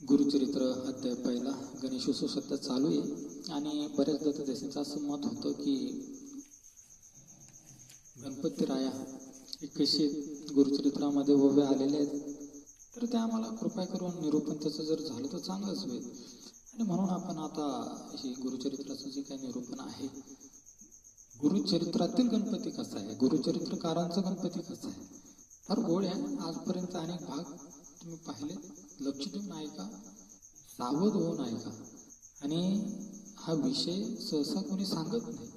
गुरुचरित्र अध्याय पहिला गणेशोत्सव सध्या चालू आहे. आणि बऱ्याच दत्तदेशांचं असं मत होतं की गणपती राया हे कसे गुरुचरित्रामध्ये उभे आलेले आहेत. तर ते आम्हाला कृपा करून निरूपण त्याचं जर झालं तर चांगलंच होईल. आणि म्हणून आपण आता हे गुरुचरित्राचं जे काही निरूपण आहे गुरुचरित्रातील गणपती कसा आहे? गुरुचरित्रकारांचा गणपती कसा आहे? फार गोड आहे. आजपर्यंत अनेक भाग तुम्ही पाहिले. लक्ष देऊन ऐका सावध होऊन ऐका आणि हा विषय सहसा कोणी सांगत नाही.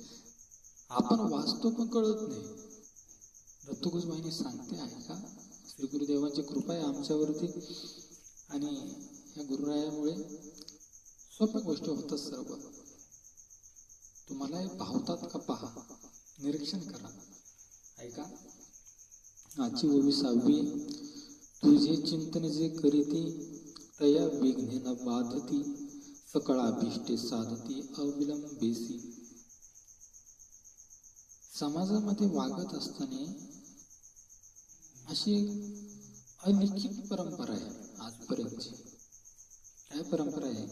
आपण वाचतो पण कळत नाही. दत्तगुजबाईने सांगते ऐका श्री गुरुदेवांची कृपा आहे आमच्यावरती. आणि या गुरुरायामुळे सोप्या गोष्टी होतात सर्व. तुम्हाला हे भावतात का पहा. निरीक्षण करा. ऐका आजची ओवी सहावी. तुझे चिंतन जे करीती तया विघ्नेन न बाधती सकळाभिष्टे साधती अविलंबेसी. समाजामध्ये वागत असताना अशी एक अलिखित परंपरा आहे आजपर्यंतची. काय परंपरा आहे?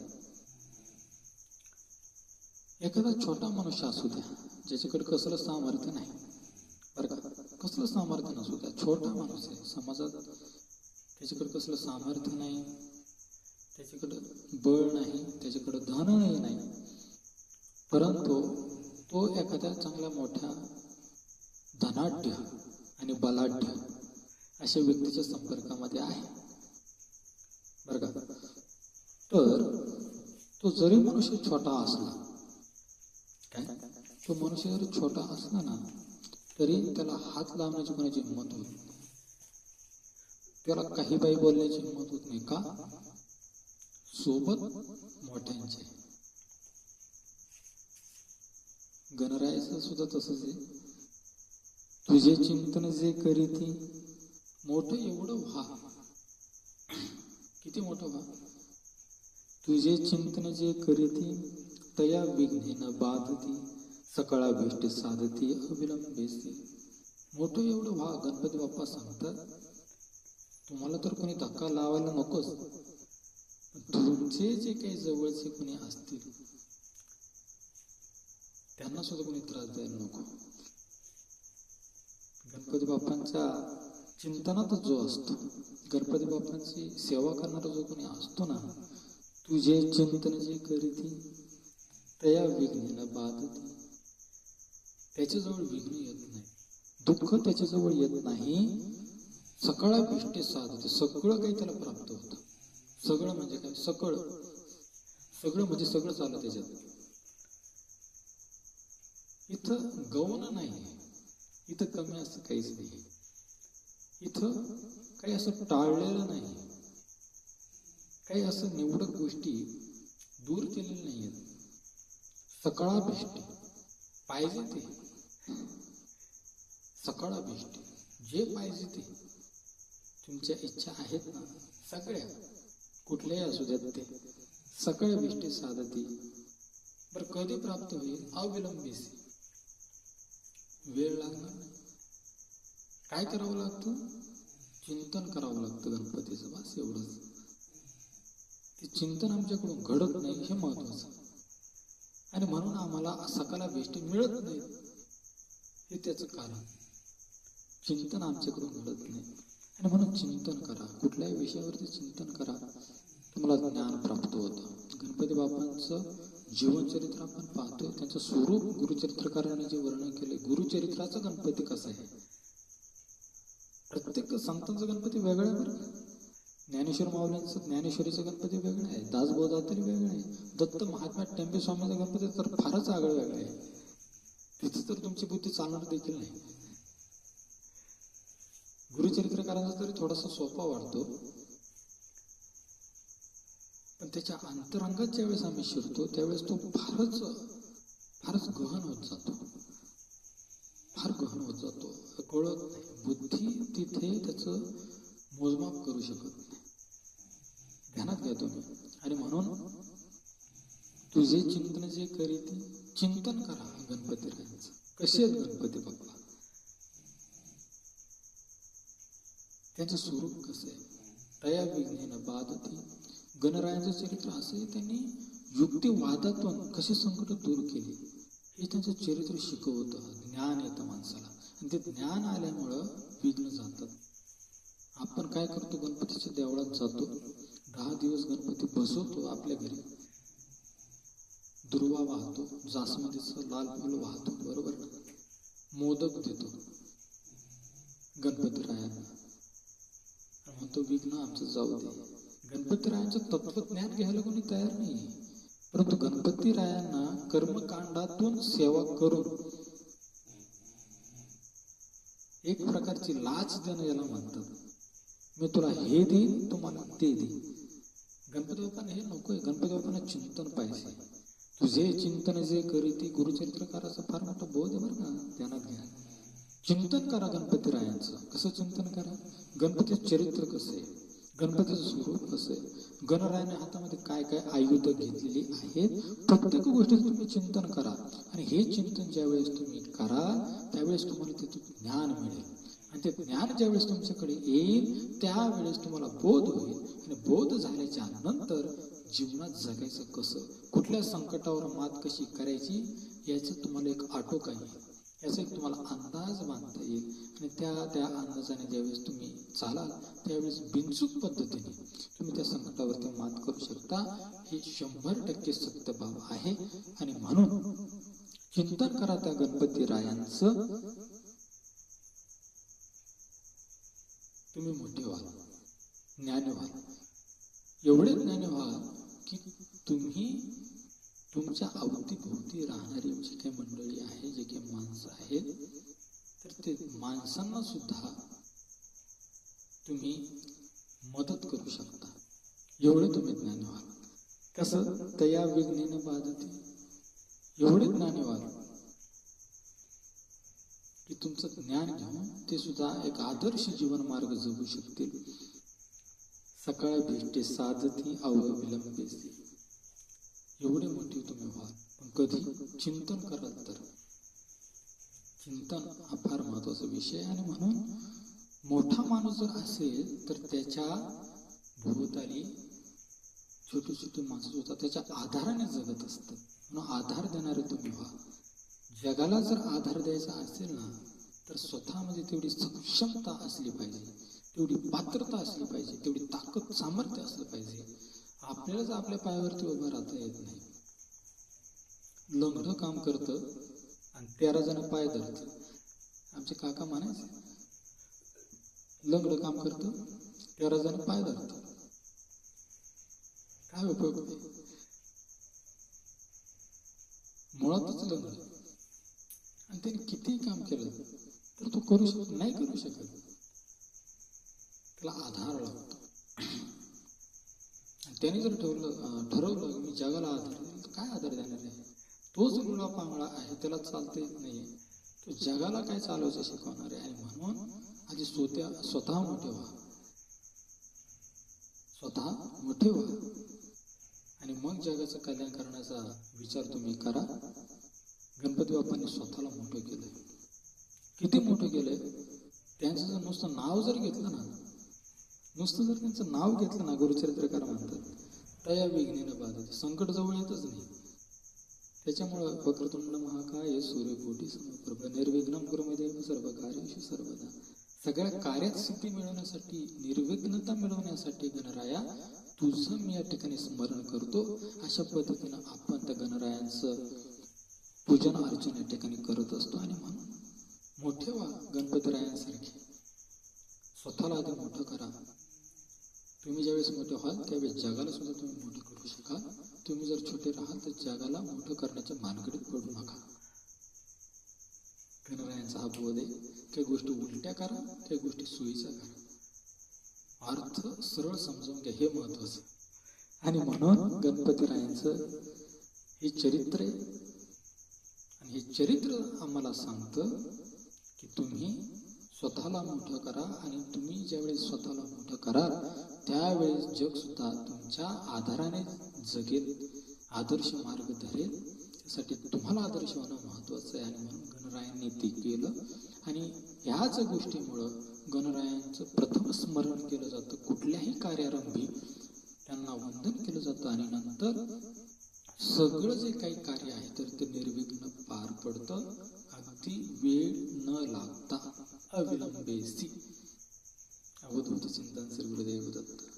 एखादा छोटा मनुष्य असू द्या ज्याच्याकडे कसलं सामर्थ्य नाही. बरं का? कसलं सामर्थ्य नसू द्या. छोटा माणूस आहे. समाजात त्याच्याकडे कसलं सामर्थ्य नाही. त्याच्याकडं बळ नाही. त्याच्याकडं धनही नाही. परंतु तो एखाद्या चांगल्या मोठ्या धनाढ्य आणि बलाढ्य अशा व्यक्तीच्या संपर्कामध्ये आहे. बरं का? तर तो जरी मनुष्य छोटा असला काय? तो मनुष्य जरी छोटा असला ना तरी त्याला हात लावण्याची कोणाची हिंमत होत नाही. त्याला काही बाई बोलण्याची हिंमत होत नाही. का? सोबत मोठ्यांचे. गणरायाचं सुद्धा तसंच आहे. तुझे चिंतन जे करीती मोठं एवढं व्हा. किती मोठं व्हा? तुझे चिंतन जे करीती तया विघ्नेनं बाधती सकाळा भेष्ट साधती अविलंबेसी मोठं एवढं व्हा. गणपती बाप्पा सांगतात तुम्हाला तर कोणी धक्का लावायला नकोच. तुमचे जे काही जवळचे कोणी असतील त्यांना सुद्धा कोणी त्रास द्यायला नको. गणपती बाप्पांच्या चिंतनातच जो असतो गणपती बाप्पांची सेवा करणारा जो कोणी असतो ना तुझे चिंतन जे करीती तया विघ्नेला बाधती. त्याच्याजवळ विघ्न येत नाही. दुःख त्याच्याजवळ येत नाही. सकाळ भिष्टे साधते. सगळं काही त्याला प्राप्त होतं. सगळं म्हणजे काय? सकळ. सगळं म्हणजे सगळं चाललं त्याच्यात. इथं गौण नाही इथं कमी असं काहीच नाही इथं काही असं टाळलेलं नाही काही असं निवडक गोष्टी दूर केलेल्या नाही आहेत. सकाळा भेष्टी पाहिजे ते. सकाळा भेष्टी जे पाहिजे ते. तुमच्या इच्छा आहेत ना सगळ्या कुठल्याही असू द्यात ते. सकाळी भेष्टी साधती. बर कधी प्राप्त होईल? अविलंबीस वेळ लागणार नाही. काय करावं लागतं? चिंतन करावं लागतं गणपतीचं बस एवढंच. ते चिंतन आमच्याकडून घडत नाही हे महत्वाचं. आणि म्हणून आम्हाला सकाळला बेष्टी मिळत नाही. हे त्याचं कारण. चिंतन आमच्याकडून घडत नाही. आणि म्हणून चिंतन करा. कुठल्याही विषयावरती चिंतन करा. तुम्हाला ज्ञान प्राप्त होतं. गणपती बाबांचं जीवनचरित्र आपण पाहतो. त्यांचं स्वरूप गुरुचरित्रकाराने जे वर्णन केले गुरुचरित्राचा गणपती कसा आहे? प्रत्येक संतांचा गणपती वेगळं आहे बरं ज्ञानेश्वर माऊलींचं ज्ञानेश्वरीचं गणपती वेगळं आहे. दासबोधा तरी वेगळं आहे. दत्त महात्मा टेंबे स्वामीचं गणपती तर फारच आगळं वेगळं आहे. तिथे तर तुमची बुद्धी चालणार देखील नाही. गुरुचरित्र गुरुचरित्रकारांचा तरी थोडासा सोपा वाटतो. पण त्याच्या अंतरंगात ज्यावेळेस आम्ही शिरतो त्यावेळेस तो फारच फारच गहन होत जातो. फार गहन होत जातो. कळत नाही. बुद्धी तिथे त्याचं मोजमाप करू शकत नाही. ध्यानात घ्या तुम्ही. आणि म्हणून तुझे चिंतन जे करीत चिंतन करा गणपती राहायचं कसे आहेत गणपती बाप्पा? त्याचं स्वरूप कसं आहे? तया विज्ञान बाधती. गणरायांचं चरित्र असं आहे त्यांनी युक्तिवादातून कसे संकट दूर केले? हे त्यांचं चरित्र शिकवतं ज्ञान येतं माणसाला. आणि ते ज्ञान आल्यामुळं विघ्न जातात. आपण काय करतो? गणपतीच्या देवळात जातो. दहा दिवस गणपती बसवतो आपल्या घरी. दुर्वा वाहतो. जास्वंदीचं लाल फुल वाहतो बरोबर? मोदक देतो. गणपतीरायांना राया म्हणतो विघ्न आमचं जाऊ दे. गणपतीरायांचं तत्वज्ञान घ्यायला कोणी तयार नाही. परंतु गणपतीरायांना कर्मकांडातून सेवा करून एक प्रकारची लाच देणं याला म्हणतात. मी तुला हे देईन तुम्हाला ते देईन. गणपती बाप्पांना हे नकोय. गणपती बाप्पांना चिंतन पाहिजे. तुझे चिंतन जे करी ते गुरुचरित्रकाराचा फार मोठा बोध आहे बरं का? ध्यानात घ्या. चिंतन करा गणपती रायांचं. कसं चिंतन करा? गणपतीचं चरित्र कसं आहे? गणपतीचं स्वरूप कसं आहे? गणरायाने हातामध्ये काय काय आयुध घेतलेली आहेत? प्रत्येक गोष्टीचं तुम्ही चिंतन करा. आणि हे चिंतन ज्यावेळेस तुम्ही करा त्यावेळेस तुम्हाला तिथून ज्ञान मिळेल. आणि ते ज्ञान ज्यावेळेस तुमच्याकडे येईल त्यावेळेस तुम्हाला बोध होईल. आणि बोध झाल्याच्यानंतर जीवनात जगायचं कसं? कुठल्या संकटावर मात कशी करायची? याचं तुम्हाला एक आटोक आहे याचा एक तुम्हाला अंदाज बांधता येईल. आणि त्या त्या अंदाजाने ज्यावेळेस तुम्ही चालाल त्यावेळेस बिनचूक पद्धतीने तुम्ही त्या संकटावरती मात करू शकता. हे शंभर टक्के सत्य भाव आहे. आणि म्हणून चिंतन करा त्या गणपती रायांचं. तुम्ही मोठे व्हाल ज्ञान व्हाल. एवढे ज्ञान व्हाल की तुम्ही तुमच्या अवतीभोवती राहणारी जी काही मंडळी आहे जे काही माणसं आहेत. तर ते माणसांना सुद्धा तुम्ही मदत करू शकता. एवढे तुम्ही ज्ञान व्हाल. कसं? तया विघ्नेनं बाधते. एवढे ज्ञान व्हाल की तुमचं ज्ञान घेऊन ते सुद्धा एक आदर्श जीवन मार्ग जगू शकतील. सकाळ भेटते साधती अव विलंबेसी एवढे मोठे तुम्ही व्हाल. पण कधी चिंतन कराल तर. चिंतन हा फार महत्त्वाचा विषय आणि म्हणून मोठा माणूस जर असेल तर त्याच्या भोवताली छोटी छोटी माणसं होतात त्याच्या आधाराने जगत असतात. म्हणून आधार देणारे तुम्ही व्हा जगाला जर आधार द्यायचा असेल ना तर स्वतःमध्ये तेवढी सक्षमता असली पाहिजे. तेवढी पात्रता असली पाहिजे. तेवढी ताकद सामर्थ्य असलं पाहिजे. आपल्यालाच आपल्या पायावरती उभं राहता येत नाही. लंगडं काम करतं आणि तेरा जण पाय धरत. आमचे काका म्हणायचे लंगडं काम करतं तेरा जण पाय धरत. काय उपयोग? मुळातच लंगड. आणि त्याने कितीही काम केलं तर तो करू शकत नाही करू शकत. त्याला आधार लागतो. त्याने जर ठरवलं ठरवलं मी जगाला आधार देईल तर काय आधार देणार आहे? तोच रुळा पांगळा आहे त्याला चालते नाही तो जगाला काय चालवायचं शिकवणार आहे आणि म्हणून आधी स्वतः स्वतः मोठे व्हा. स्वतः मोठे व्हा. आणि मग जगाचं कल्याण करण्याचा विचार तुम्ही करा. गणपती बाप्पांनी स्वतःला मोठं केलंय. किती मोठं केलंय? त्यांचं जर नुसतं नाव जर घेतलं ना नुसतं जर त्यांचं नाव घेतलं ना गुरुचरित्रकार म्हणतात. तया विघ्नेनं बाधित संकट जवळ येतच नाही. त्याच्यामुळं वक्रतुंड महाकाय सूर्यकोटी समप्रभ निर्विघ्न गुरुमदेव सर्व कार्यशी सर्वदा. सगळ्या कार्यात सिद्धी मिळवण्यासाठी निर्विघ्नता मिळवण्यासाठी गणराया तुझं मी या ठिकाणी स्मरण करतो. अशा पद्धतीनं आपण त्या गणरायांचं पूजन अर्चन या ठिकाणी करत असतो. आणि म्हणून मोठे व्हा गणपतीरायांसारखे स्वतःला आधी मोठं करा. तुम्ही ज्यावेळेस मोठे व्हाल त्यावेळेस जगाला सुद्धा तुम्ही मोठं करू शकाल. तुम्ही जर छोटे राहाल तर जगाला मोठं करण्याच्या भानगडीत पडू नका. गणरायांचा हा बोध आहे काही गोष्टी उलट्या करा काही गोष्टी सोयीच्या करा. अर्थ सरळ समजावून घ्या हे महत्वाचं आणि म्हणून गणपतीरायांचं हे चरित्र आहे. आणि हे चरित्र आम्हाला सांगतं की तुम्ही स्वतःला मोठं करा आणि तुम्ही ज्यावेळेस स्वतःला मोठं कराल त्यावेळेस जग सुद्धा तुमच्या आधाराने जगेल. आदर्श मार्ग धरेल. त्यासाठी तुम्हाला आदर्श होणं महत्वाचं आहे. आणि म्हणून गणरायांनी ते केलं. आणि ह्याच गोष्टीमुळं गणरायांचं प्रथम स्मरण केलं जातं. कुठल्याही कार्यारंभी त्यांना वंदन केलं जातं. आणि नंतर सगळं जे काही कार्य आहे तर ते निर्विघ्न पार पडतं. अगदी वेळ न लागता. अविलंबेसी अवधूत चिंतन श्री गुरुदेव दत्त